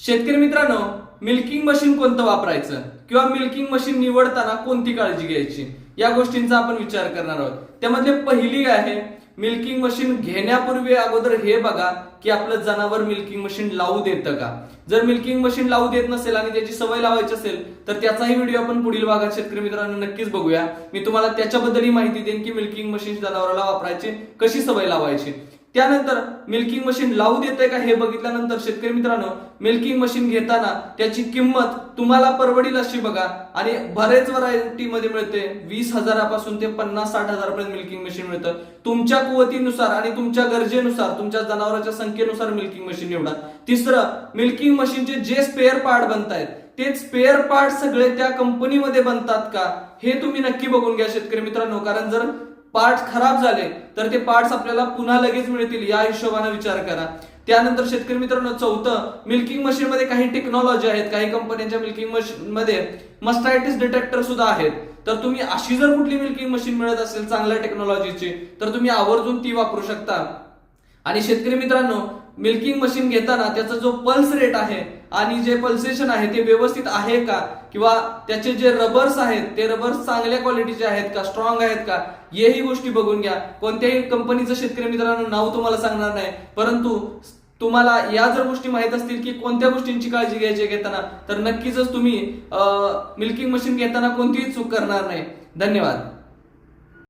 शेतकरी मित्रांनो milking machine कोणतं वापरायचं? किंवा मिल्किंग मशीन निवडताना कोणती काळजी घ्यायची? या गोष्टींचा आपण विचार करणार आहोत. त्यामध्ये पहिली आहे मिल्किंग मशीन घेण्यापूर्वी अगोदर हे बघा की आपलं जनावर मिल्किंग मशीन लावू देतं का? जर मिल्किंग मशीन लावू देत नसेल आणि त्याची सवय लावायची असेल तर त्याचाही व्हिडिओ आपण पुढील भागात शेतकरी मित्रांनो नक्कीच बघूया. मी तुम्हाला त्याच्याबद्दलही माहिती देईन की मिल्किंग मशीन जनावराला वापरायची कशी सवय लावायची. त्यानंतर मिल्किंग मशीन लावू देते का हे बघितल्यानंतर शेतकरी मित्रांनो मिल्किंग मशीन घेताना त्याची किंमत तुम्हाला परवडील अशी बघा. आणि बरेच व्हरायटी मध्ये मिळते. वीस हजारापासून ते पन्नास साठ हजारापर्यंत मिल्किंग मशीन मिळतं. तुमच्या कुवतीनुसार आणि तुमच्या गरजेनुसार तुमच्या जनावरांच्या संख्येनुसार मिल्किंग मशीन निवडा. तिसरं मिल्किंग मशीनचे जे स्पेअर पार्ट बनतायत ते स्पेअर पार्ट सगळे त्या कंपनीमध्ये बनतात का? हे तुम्ही नक्की बघून घ्या शेतकरी मित्रांनो. कारण जर पार्ट खराब झाले तर ते पार्ट्स आपल्याला पुन्हा लगेच मिळतील या हिशोबाने विचार करा. त्यानंतर शेतकरी मित्रांनो चौथं मिल्किंग मशीन मध्ये काही टेक्नॉलॉजी आहेत काही कंपन्यांच्या मिल्किंग मशीन मध्ये मस्टायटिस डिटेक्टर सुद्धा आहेत. तर तुम्ही अशी जर कुठली मिल्किंग मशीन मिळत असेल चांगल्या टेक्नॉलॉजीची तर तुम्ही आवर्जून ती वापरू शकता. आणि शेतकरी मित्रांनो मिल्किंग मशीन घेताना त्याचा जो पल्स रेट आहे आणि जे पल्सेशन आहे ते व्यवस्थित आहे का? किंवा त्याचे जे रबर्स आहेत ते रबर्स चांगल्या क्वालिटीचे आहेत का? स्ट्रॉंग आहेत का? हेही गोष्टी बघून घ्या. कोणत्याही कंपनीचं शेतकरी मित्रांनो नाव तुम्हाला सांगणार नाही. परंतु तुम्हाला या जर गोष्टी माहीत असतील की कोणत्या गोष्टींची काळजी घ्यायची घेताना तर नक्कीच तुम्ही मिल्किंग मशीन घेताना कोणतीही चूक करणार नाही. धन्यवाद.